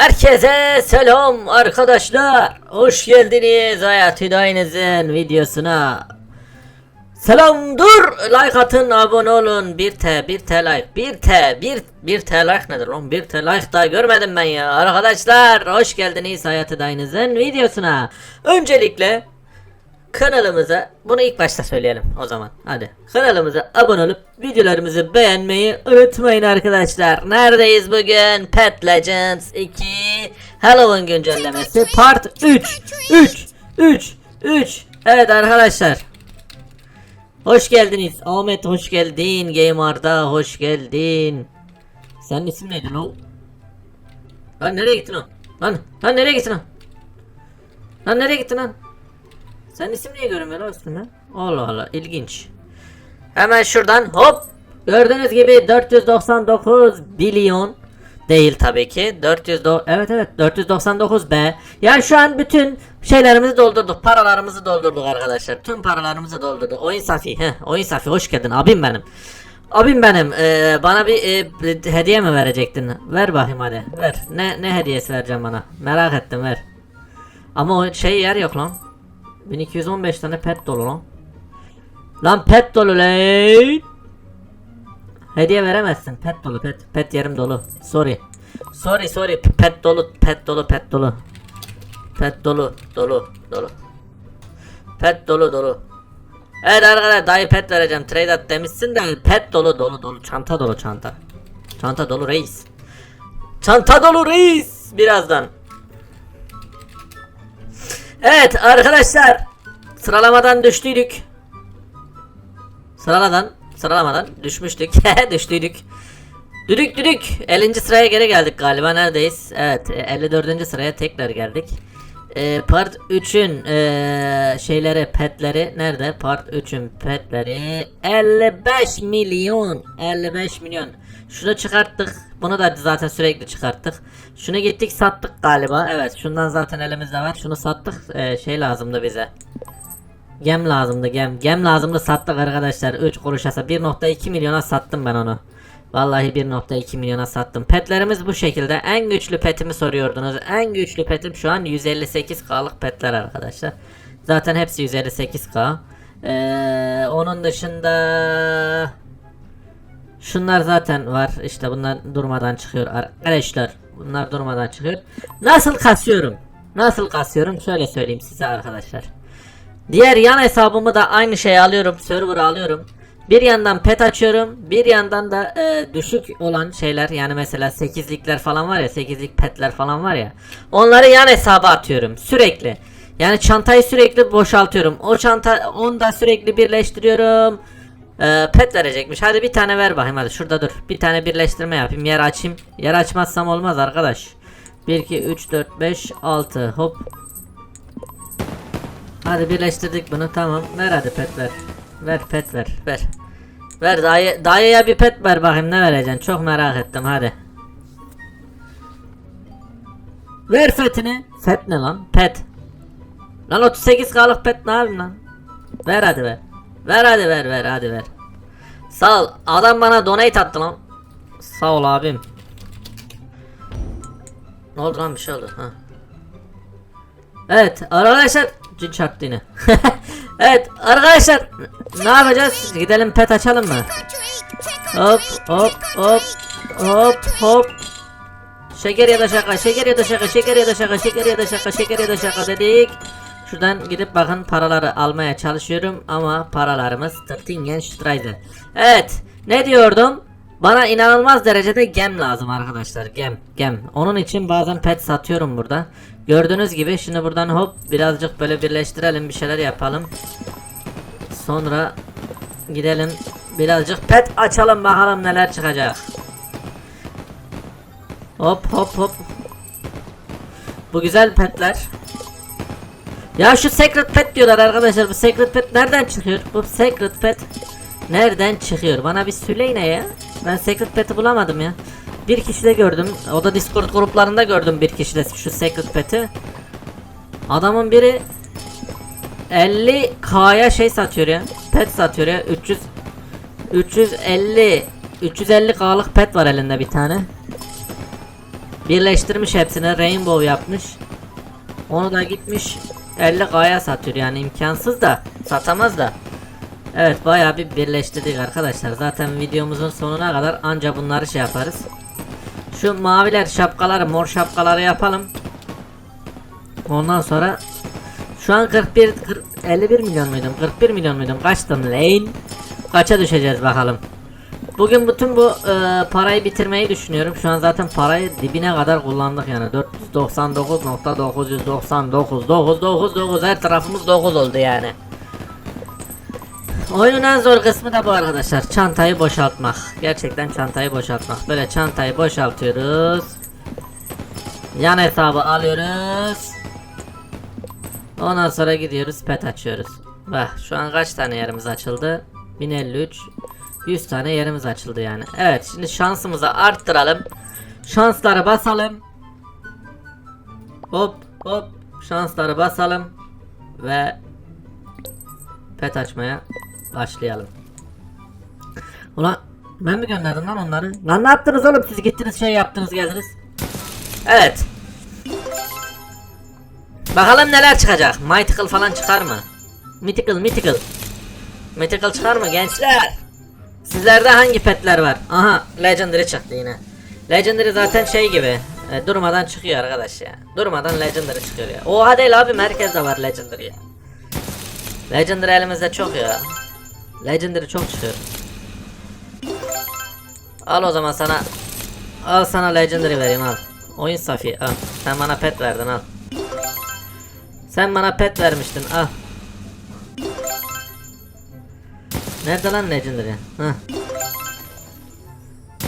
Herkese selam arkadaşlar. Hoş geldiniz Hayat Hüdayi'nizin videosuna. Selam dur like atın abone olun. 1T 1T like. 1T 1 1T like nedir lan 1T like daha görmedim ben ya. Arkadaşlar hoş geldiniz Hayat Hüdayi'nizin videosuna. Öncelikle kanalımıza bunu ilk başta söyleyelim o zaman. Hadi. Kanalımıza abone olup videolarımızı beğenmeyi unutmayın arkadaşlar. Neredeyiz bugün? Pet Legends 2 Halloween güncellemesi part 3 3 3 3 evet arkadaşlar. Hoş geldiniz. Ahmet hoş geldin. Gamer'da hoş geldin. Senin isim neydi lan? Lan nereye gittin lan? Lan, lan nereye gittin lan? Lan nereye gittin lan? Sen isim niye görünmüyor lan üstünde? Allah Allah ilginç. Hemen şuradan hop. Gördüğünüz gibi 499 milyon değil tabii ki. 400 evet evet 499 B. Yani şu an bütün şeylerimizi doldurduk. Paralarımızı doldurduk arkadaşlar. Tüm paralarımızı doldurduk. Oyun Safi. Heh, oyun Safi hoş geldin abim benim. Abim benim. Ee, bana bir e, hediye mi verecektin? Ver bakayım hadi. Ver. Ne ne hediyesi vereceğim bana? Merak ettim ver. Ama o şey yer yok lan. 1215 tane pet dolu lan. Lan pet dolu lan. Hediye veremezsin. Pet dolu pet. Pet yerim dolu. Sorry. Sorry sorry. Pet dolu. Pet dolu. Pet dolu. Pet dolu. Dolu. Dolu. Pet dolu dolu. Evet arkadaşlar dayı pet vereceğim. Trade at demişsin de pet dolu dolu dolu. Çanta dolu çanta. Çanta dolu reis. Çanta dolu reis. Birazdan. Evet arkadaşlar sıralamadan düştüydük. Sıraladan sıralamadan düşmüştük. düştüydük. Düdük düdük 50. sıraya geri geldik galiba neredeyiz? Evet e, 54. sıraya tekrar geldik. E, part 3'ün e, şeyleri petleri nerede? Part 3'ün petleri 55 milyon 55 milyon. Şunu çıkarttık. Bunu da zaten sürekli çıkarttık. Şunu gittik sattık galiba. Evet şundan zaten elimizde var. Şunu sattık. E, şey lazımdı bize. Gem lazımdı gem. Gem lazımdı sattık arkadaşlar. 3 kuruşa 1.2 milyona sattım ben onu. Vallahi 1.2 milyona sattım. Petlerimiz bu şekilde. En güçlü petimi soruyordunuz. En güçlü petim şu an 158k'lık petler arkadaşlar. Zaten hepsi 158k. Ee, onun dışında Şunlar zaten var. İşte bunlar durmadan çıkıyor arkadaşlar. Bunlar durmadan çıkıyor. Nasıl kasıyorum? Nasıl kasıyorum? Şöyle söyleyeyim size arkadaşlar. Diğer yan hesabımı da aynı şeyi alıyorum. Server'a alıyorum. Bir yandan pet açıyorum. Bir yandan da e, düşük olan şeyler yani mesela 8'likler falan var ya 8'lik petler falan var ya. Onları yan hesaba atıyorum sürekli. Yani çantayı sürekli boşaltıyorum. O çanta onu da sürekli birleştiriyorum. Ee, pet verecekmiş. Hadi bir tane ver bakayım hadi şurada dur. Bir tane birleştirme yapayım. Yer açayım. Yer açmazsam olmaz arkadaş. 1 2 3 4 5 6 hop. Hadi birleştirdik bunu tamam. Ver hadi pet ver. Ver pet ver. Ver. Ver dayı, dayıya bir pet ver bakayım ne vereceksin. Çok merak ettim hadi. Ver fetini. Fet ne lan? Pet. Lan 38 kalık pet ne yapayım lan? Ver hadi ver. Ver hadi ver ver hadi ver. Sağ ol. Adam bana donate attı lan. Sağ ol abim. Ne oldu lan bir şey oldu. Ha. Evet arkadaşlar cin çarptı yine. evet arkadaşlar ne yapacağız? Gidelim pet açalım mı? Hop hop hop hop hop. Şeker ya da şaka, şeker ya da şaka, şeker ya da şaka, şeker ya da şaka, şeker ya da şaka dedik. Şuradan gidip bakın paraları almaya çalışıyorum ama paralarımız Tırtingen Strider. Evet ne diyordum? Bana inanılmaz derecede gem lazım arkadaşlar gem gem. Onun için bazen pet satıyorum burada. Gördüğünüz gibi şimdi buradan hop birazcık böyle birleştirelim bir şeyler yapalım. Sonra gidelim birazcık pet açalım bakalım neler çıkacak. Hop hop hop. Bu güzel petler. Ya şu secret pet diyorlar arkadaşlar. Bu secret pet nereden çıkıyor? Bu secret pet nereden çıkıyor? Bana bir söyleyin ya. Ben secret pet'i bulamadım ya. Bir kişi de gördüm. O da Discord gruplarında gördüm bir kişi de şu secret pet'i. Adamın biri 50k'ya şey satıyor ya. Pet satıyor ya. 300 350 350k'lık pet var elinde bir tane. Birleştirmiş hepsini rainbow yapmış. Onu da gitmiş 50k'ya satıyor yani imkansız da satamaz da. Evet bayağı bir birleştirdik arkadaşlar. Zaten videomuzun sonuna kadar anca bunları şey yaparız. Şu maviler şapkaları mor şapkaları yapalım. Ondan sonra şu an 41 40, 51 milyon muydum? 41 milyon muydum? Kaçtım lane? Kaça düşeceğiz bakalım. Bugün bütün bu e, parayı bitirmeyi düşünüyorum. Şu an zaten parayı dibine kadar kullandık yani. 499.999 999 her tarafımız 9 oldu yani. Oyunun en zor kısmı da bu arkadaşlar. Çantayı boşaltmak. Gerçekten çantayı boşaltmak. Böyle çantayı boşaltıyoruz. Yan hesabı alıyoruz. Ondan sonra gidiyoruz pet açıyoruz. Bak şu an kaç tane yerimiz açıldı? 1053 100 tane yerimiz açıldı yani. Evet şimdi şansımızı arttıralım. Şansları basalım. Hop hop şansları basalım. Ve pet açmaya başlayalım. Ulan ben mi gönderdim lan onları? Lan ne yaptınız oğlum siz gittiniz şey yaptınız geldiniz. Evet. Bakalım neler çıkacak. Mythical falan çıkar mı? Mythical, Mythical. Mythical çıkar mı gençler? Sizlerde hangi petler var? Aha, Legendary çıktı yine. Legendary zaten şey gibi. e, durmadan çıkıyor arkadaş ya. Durmadan Legendary çıkıyor ya. Oha değil abi merkezde var Legendary ya. Legendary elimizde çok ya. Legendary çok çıkıyor. Al o zaman sana Al sana Legendary vereyim al. Oyun safi al. Sen bana pet verdin al. Sen bana pet vermiştin al. Nerede lan Legendary? Hah.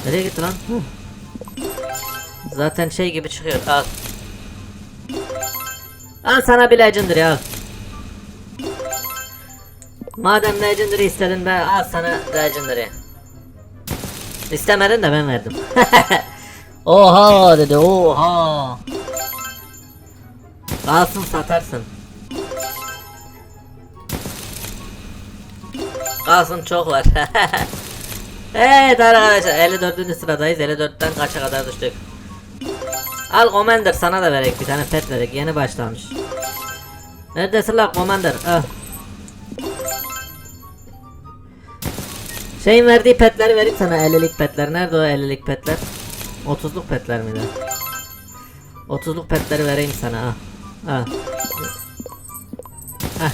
Nereye gitti lan? Huh. Zaten şey gibi çıkıyor al. Al sana bir Legendary al. Madem Legendary istedin ben al sana Legendary. İstemedin de ben verdim. oha dedi oha. Kalsın satarsın. Kalsın çok var. evet arkadaşlar 54. sıradayız. 54'ten kaça kadar düştük. Al Commander sana da verek bir tane pet verek yeni başlamış. Neredesin lan Commander? Ah. Şeyin verdiği petleri verip sana 50'lik petler. Nerede o 50'lik petler? 30'luk petler miydi? 30'luk petleri vereyim sana ha. Ha. Heh.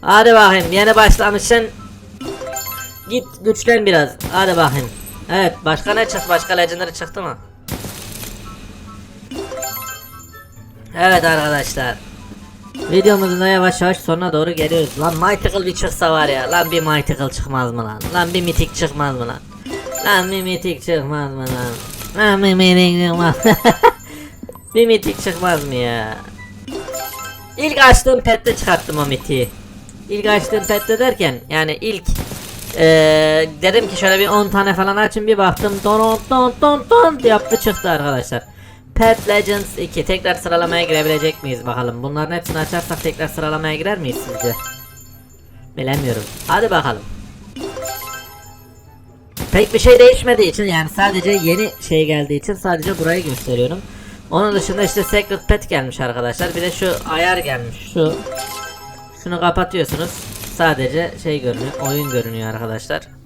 Hadi bakayım yeni başlamışsın. Git güçlen biraz. Hadi bakayım. Evet başka ne çıktı? Başka legendary çıktı mı? Evet arkadaşlar. Videomuzun da yavaş yavaş sonuna doğru geliyoruz. Lan Mythical bir çıksa var ya. Lan bir Mythical çıkmaz mı lan? Lan bir Mythic çıkmaz mı lan? Lan bir Mythic çıkmaz mı lan? Lan bir Mythic çıkmaz. bir Mythic çıkmaz mı ya? İlk açtığım pette çıkarttım o Mythic'i. İlk açtığım pette derken yani ilk eee, dedim ki şöyle bir 10 tane falan açın bir baktım don don don don yaptı çıktı arkadaşlar. Pet Legends 2 tekrar sıralamaya girebilecek miyiz bakalım. Bunların hepsini açarsak tekrar sıralamaya girer miyiz sizce? Bilemiyorum. Hadi bakalım. Pek bir şey değişmediği için yani sadece yeni şey geldiği için sadece burayı gösteriyorum. Onun dışında işte Secret Pet gelmiş arkadaşlar. Bir de şu ayar gelmiş. Şu şunu kapatıyorsunuz. Sadece şey görünüyor. Oyun görünüyor arkadaşlar.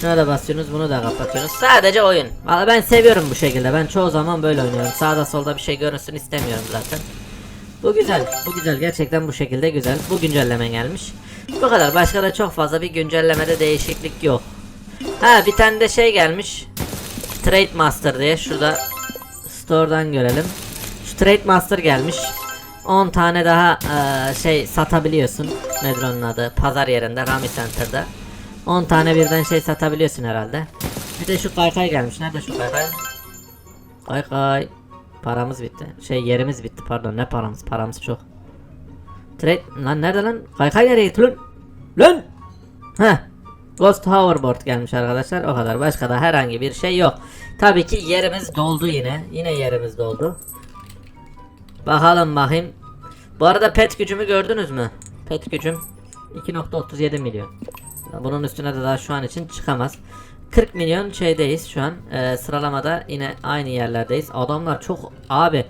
Şuna da basıyorsunuz bunu da kapatıyorsunuz. Sadece oyun. Valla ben seviyorum bu şekilde. Ben çoğu zaman böyle oynuyorum. Sağda solda bir şey görünsün istemiyorum zaten. Bu güzel. Bu güzel. Gerçekten bu şekilde güzel. Bu güncelleme gelmiş. Bu kadar. Başka da çok fazla bir güncellemede değişiklik yok. Ha bir tane de şey gelmiş. Trade Master diye. Şurada store'dan görelim. Şu Trade Master gelmiş. 10 tane daha eee, şey satabiliyorsun. Nedir onun adı? Pazar yerinde, Rami Center'da. 10 tane birden şey satabiliyorsun herhalde. Bir de şu kaykay gelmiş. Nerede şu kaykay? Kaykay. Paramız bitti. Şey yerimiz bitti pardon. Ne paramız? Paramız çok. Trade lan nerede lan? Kaykay nereye gitti lan? Lan! Heh. Ghost Hoverboard gelmiş arkadaşlar. O kadar. Başka da herhangi bir şey yok. Tabii ki yerimiz doldu yine. Yine yerimiz doldu. Bakalım bakayım. Bu arada pet gücümü gördünüz mü? Pet gücüm 2.37 milyon. Bunun üstüne de daha şu an için çıkamaz. 40 milyon şeydeyiz şu an. Ee, sıralamada yine aynı yerlerdeyiz. Adamlar çok abi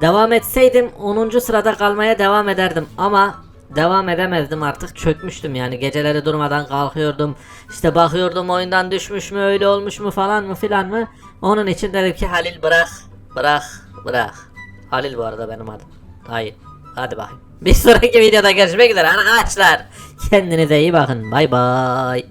devam etseydim 10. sırada kalmaya devam ederdim ama devam edemezdim artık çökmüştüm yani geceleri durmadan kalkıyordum işte bakıyordum oyundan düşmüş mü öyle olmuş mu falan mı filan mı onun için dedim ki Halil bırak bırak bırak Halil bu arada benim adım hayır hadi bakayım. Bir sonraki videoda görüşmek üzere arkadaşlar. Kendinize iyi bakın. Bay bay